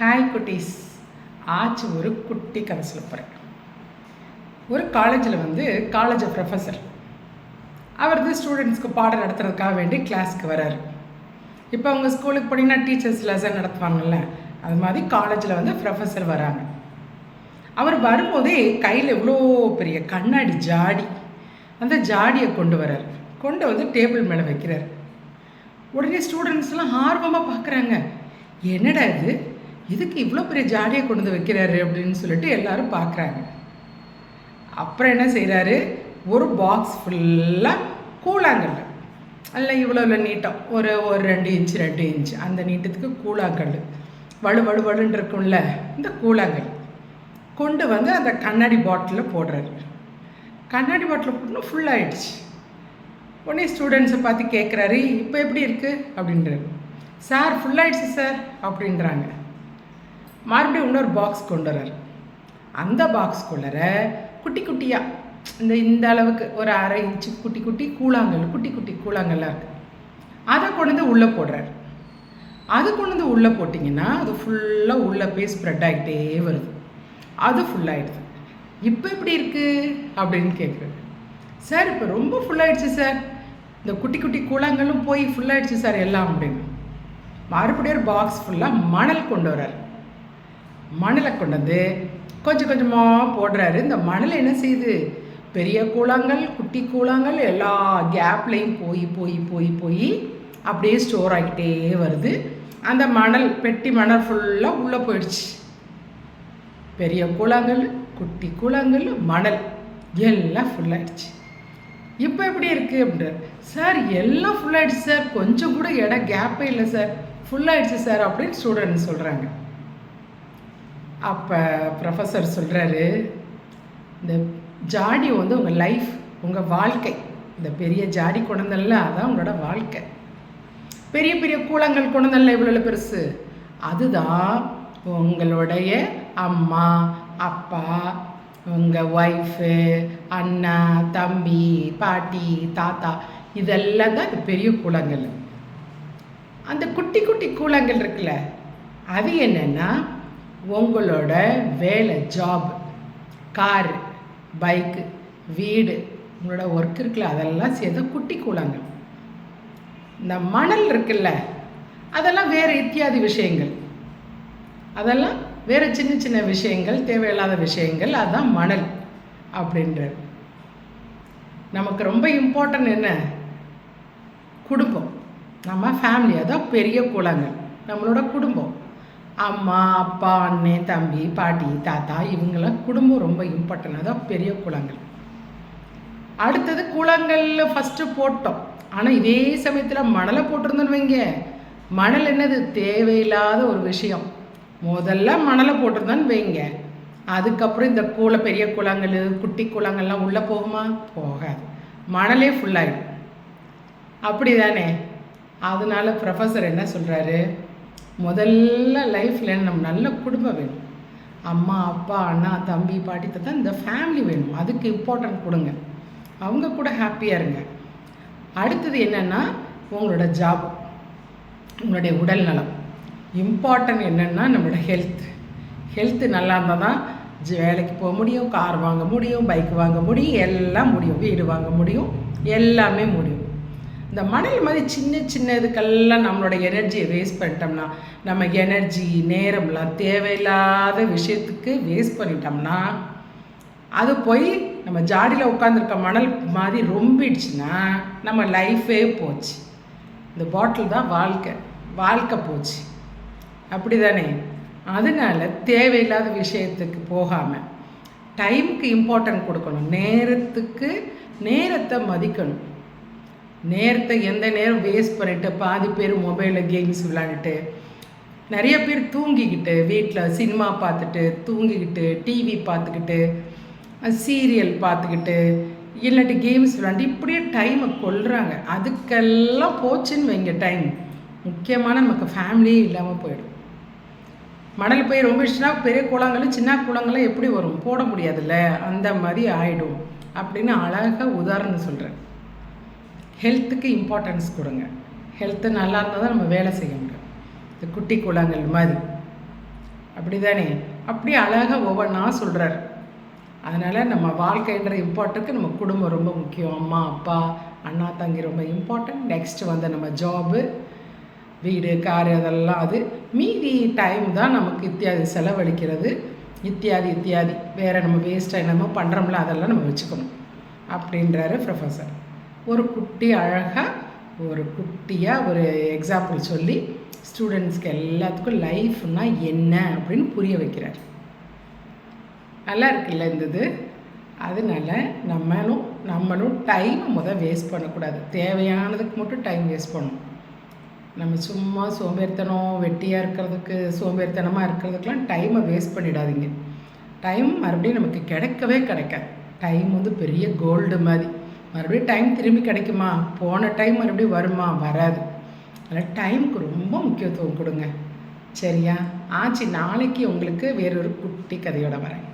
Hi குட்டீஸ். ஆச்சு ஒரு குட்டி கதை சொல்ல போகிறேன் ஒரு காலேஜில் வந்து காலேஜ் ப்ரொஃபஸர் அவர் வந்து ஸ்டூடெண்ட்ஸ்க்கு பாடம் நடத்துறதுக்காக வேண்டி கிளாஸ்க்கு வராரு. இப்போ அவங்க ஸ்கூலுக்கு போனீங்கன்னா டீச்சர்ஸ் லெசன் நடத்துவாங்கல்ல அது மாதிரி காலேஜில் வந்து ப்ரொஃபஸர் வராங்க. அவர் வரும்போதே கையில் எவ்வளோ பெரிய கண்ணாடி ஜாடி அந்த ஜாடியை கொண்டு வரார். கொண்டு வந்து டேபிள் மேலே வைக்கிறார். உடனே ஸ்டூடெண்ட்ஸ்லாம் ஆர்வமாக பார்க்குறாங்க என்னடா இது? இதுக்கு இவ்வளோ பெரிய ஜாடியை கொண்டு வந்து வைக்கிறாரு அப்படின்னு சொல்லிட்டு எல்லாரும் பார்க்குறாங்க அப்புறம் என்ன செய்கிறாரு ஒரு பாக்ஸ் ஃபுல்லாக கூழாங்கல். அதில் இவ்வளோ இவ்வளோ நீட்டம். ஒரு ஒரு ரெண்டு இன்ச்சு ரெண்டு இன்ச்சு அந்த நீட்டத்துக்கு கூழாங்கல். வலு வலு வலுன்னு இருக்கும்ல இந்த கூழாங்கல். கொண்டு வந்து அந்த கண்ணாடி பாட்டிலில் போடுறாரு. கண்ணாடி பாட்டில் போட்டு ஃபுல் ஆயிடுச்சு. உடனே ஸ்டூடெண்ட்ஸை பார்த்து கேட்குறாரு இப்போ எப்படி இருக்குது அப்படின்றாரு. சார் ஃபுல்லாகிடுச்சு சார் அப்படின்றாங்க. மறுபடியும் இன்னொரு பாக்ஸ் கொண்டு வர்றார். அந்த பாக்ஸ்குள்ளர குட்டி குட்டியாக இந்த இந்த அளவுக்கு ஒரு அரை இன்ச்சு குட்டி குட்டி கூழாங்கல் குட்டி குட்டி கூழாங்கல்லாம் இருக்குது அதை கொண்டு வந்து உள்ளே போடுறார். அது கொண்டு வந்து உள்ளே போட்டிங்கன்னா அது ஃபுல்லாக உள்ளே போய் ஸ்ப்ரெட் ஆகிட்டே வருது. அது ஃபுல்லாகிடுது இப்போ எப்படி இருக்குது அப்படின்னு கேட்குறாரு. சார் இப்போ ரொம்ப ஃபுல்லாகிடுச்சு சார். இந்த குட்டி குட்டி கூழாங்கலும் போய் ஃபுல்லாகிடுச்சு சார் எல்லாம் அப்படின்னு. மறுபடியும் ஒரு பாக்ஸ் ஃபுல்லாக மணல் கொண்டு வர்றாரு. மணலை கொண்டு வந்து கொஞ்சம் கொஞ்சமாக போடுறாரு. இந்த மணல் என்ன செய்யுது? பெரிய கூழாங்கல் குட்டி கூழாங்கல் எல்லா கேப்லேயும் போய் போய் போய் போய் அப்படியே ஸ்டோர் ஆகிட்டே வருது. அந்த மணல் பெட்டி மணல் ஃபுல்லாக உள்ளே போயிடுச்சு. பெரிய கூழாங்கல் குட்டி கூழாங்கல் மணல் எல்லாம் ஃபுல்லாகிடுச்சு இப்போ எப்படி இருக்குது அப்படின்றார். சார் எல்லாம் ஃபுல்லாகிடுச்சு சார். கொஞ்சம் கூட இடம் கேப்பே இல்லை சார். ஃபுல்லாகிடுச்சு சார் அப்படின்னு ஸ்டூடெண்ட் சொல்கிறாங்க அப்போ ப்ரொஃபஸர் சொல்கிறாரு இந்த ஜாடி வந்து உங்கள் லைஃப் உங்கள் வாழ்க்கை. இந்த பெரிய ஜாடி குணந்தல்ல அதான் உங்களோட வாழ்க்கை. பெரிய பெரிய கூழங்கள் குணந்தல்ல இவ்வளோ பெருசு. அதுதான் உங்களுடைய அம்மா அப்பா உங்கள் ஒய்ஃபு அண்ணா தம்பி பாட்டி தாத்தா. இதெல்லாம் தான் இந்த பெரிய கூழங்கள் அந்த குட்டி குட்டி கூழங்கள் இருக்குல்ல அது என்னென்னா உங்களோட வேலை ஜாப் கார் பைக்கு வீடு உங்களோட ஒர்க் இருக்குல்ல அதெல்லாம் சேர்த்து குட்டி கூழாங்கல். இந்த மணல் இருக்குல்ல அதெல்லாம் வேறு இத்தியாதி விஷயங்கள். அதெல்லாம் வேறு சின்ன சின்ன விஷயங்கள் தேவையில்லாத விஷயங்கள் அதுதான் மணல் அப்படின்றது. நமக்கு ரொம்ப இம்பார்ட்டன்ட் என்ன? குடும்பம். நம்ம ஃபேமிலி அதான் பெரிய குளங்கள் நம்மளோட குடும்பம். அம்மா அப்பா அண்ணன் தம்பி பாட்டி தாத்தா இவங்கெல்லாம் குடும்பம் ரொம்ப இம்பார்ட்டன் அதான் பெரிய குளங்கள். அடுத்தது குளங்களில் ஃபஸ்ட்டு போட்டோம். ஆனால் இதே சமயத்தில் மணலை போட்டிருந்தோன்னு வைங்க. மணல் என்னது? தேவையில்லாத ஒரு விஷயம். முதல்ல மணலை போட்டிருந்தோன்னு வைங்க. அதுக்கப்புறம் இந்த கூளை பெரிய குளங்கள் குட்டி குளங்கள்லாம் உள்ளே போகுமா? போகாது. மணலே ஃபுல்லாகிடும் அப்படி தானே அதனால ப்ரொஃபஸர் என்ன சொல்கிறாரு முதல்ல லைஃப்பில் நம்ம நல்ல குடும்பம் வேணும். அம்மா அப்பா அண்ணா தம்பி பாட்டி தான் இந்த ஃபேமிலி வேணும். அதுக்கு இம்பார்ட்டன்ட் கொடுங்க. அவங்க கூட ஹாப்பியாக இருங்க. அடுத்தது என்னென்னா உங்களோட ஜாப் உங்களுடைய உடல் நலம். இம்பார்ட்டன்ட் என்னென்னா நம்மளோட ஹெல்த் ஹெல்த்து நல்லா இருந்தால் தான் வேலைக்கு போக முடியும் கார் வாங்க முடியும் பைக் வாங்க முடியும் எல்லாம் முடியும். வீடு வாங்க முடியும் எல்லாமே முடியும். இந்த மணல் மாதிரி சின்ன சின்ன இதுக்கெல்லாம் நம்மளோட எனர்ஜியை வேஸ்ட் பண்ணிட்டோம்னா நம்ம எனர்ஜி நேரம்லாம் தேவையில்லாத விஷயத்துக்கு வேஸ்ட் பண்ணிட்டோம்னா அது போய் நம்ம ஜாடியில் உட்காந்துருக்க மணல் மாதிரி ரொம்பிடுச்சுன்னா நம்ம லைஃபே போச்சு. இந்த பாட்டில் தான் வாழ்க்கை. வாழ்க்கை போச்சு. அப்படி தானே அதனால தேவையில்லாத விஷயத்துக்கு போகாமல் டைமுக்கு இம்பார்ட்டன்ட் கொடுக்கணும். நேரத்துக்கு நேரத்தை மதிக்கணும். நேரத்தை எந்த நேரம் வேஸ்ட் பண்ணிட்டு பாதி பேர் மொபைலில் கேம்ஸ் விளாண்டுட்டு நிறைய பேர் தூங்கிக்கிட்டு வீட்டில் சினிமா பார்த்துட்டு தூங்கிக்கிட்டு டிவி பார்த்துக்கிட்டு சீரியல் பார்த்துக்கிட்டு இல்லாட்டி கேம்ஸ் விளாண்டு இப்படியே டைமை கொள்கிறாங்க அதுக்கெல்லாம் போச்சுன்னு வைங்க டைம் முக்கியமான நமக்கு ஃபேமிலியே இல்லாமல் போயிடும். மணல் போய் ரொம்பிடுச்சுன்னா பெரிய குளங்களும் சின்ன குளங்களும் எப்படி வரும்? போட முடியாதுல்ல? அந்த மாதிரி ஆகிடும் அப்படின்னு அழகாக உதாரணம் சொல்கிறேன் ஹெல்த்துக்கு இம்பார்ட்டன்ஸ் கொடுங்க. ஹெல்த்து நல்லா இருந்தால் தான் நம்ம வேலை செய்ய முடியும். இந்த குட்டி குளங்கள் மாதிரி. அப்படி தானே அப்படி அழகாக ஒவ்வொன்றா சொல்கிறார் அதனால் நம்ம வாழ்க்கைன்ற இம்பார்ட்டன்ட்க்கு நம்ம குடும்பம் ரொம்ப முக்கியம். அம்மா அப்பா அண்ணா தங்கி ரொம்ப இம்பார்ட்டன்ட் நெக்ஸ்ட் வந்து நம்ம ஜாபு வீடு காரு அதெல்லாம் அது. மீதி டைம் தான் நமக்கு இத்தியாதி செலவழிக்கிறது. இத்தியாதி இத்தியாதி. வேறு நம்ம வேஸ்ட்டாக என்னமோ பண்ணுறோம்ல அதெல்லாம் நம்ம வச்சுக்கணும். அப்படின்றாரு ப்ரொஃபஸர் ஒரு குட்டி அழகாக ஒரு குட்டியாக ஒரு எக்ஸாம்பிள் சொல்லி ஸ்டூடெண்ட்ஸ்க்கு எல்லாத்துக்கும் லைஃப்னா என்ன அப்படின்னு புரிய வைக்கிறார். நல்லா இருக்குல்ல இந்த இது? அதனால நம்மளும் நம்மளும் டைம் முதல் வேஸ்ட் பண்ணக்கூடாது. தேவையானதுக்கு மட்டும் டைம் வேஸ்ட் பண்ணணும். நம்ம சும்மா சோம்பேறித்தனம் வெட்டியாக இருக்கிறதுக்கு சோம்பேறித்தனமாக இருக்கிறதுக்கெலாம் டைமை வேஸ்ட் பண்ணிடாதீங்க. டைம் மறுபடியும் நமக்கு கிடைக்கவே கிடைக்காது. டைம் வந்து பெரிய கோல்டு மாதிரி. மறுபடியும் டைம் திரும்பி கிடைக்குமா? போன டைம் மறுபடியும் வருமா? வராது. அதனால் டைமுக்கு ரொம்ப முக்கியத்துவம் கொடுங்க. சரியா? ஆச்சு நாளைக்கு உங்களுக்கு வேறொரு குட்டி கதையோட வரேன்.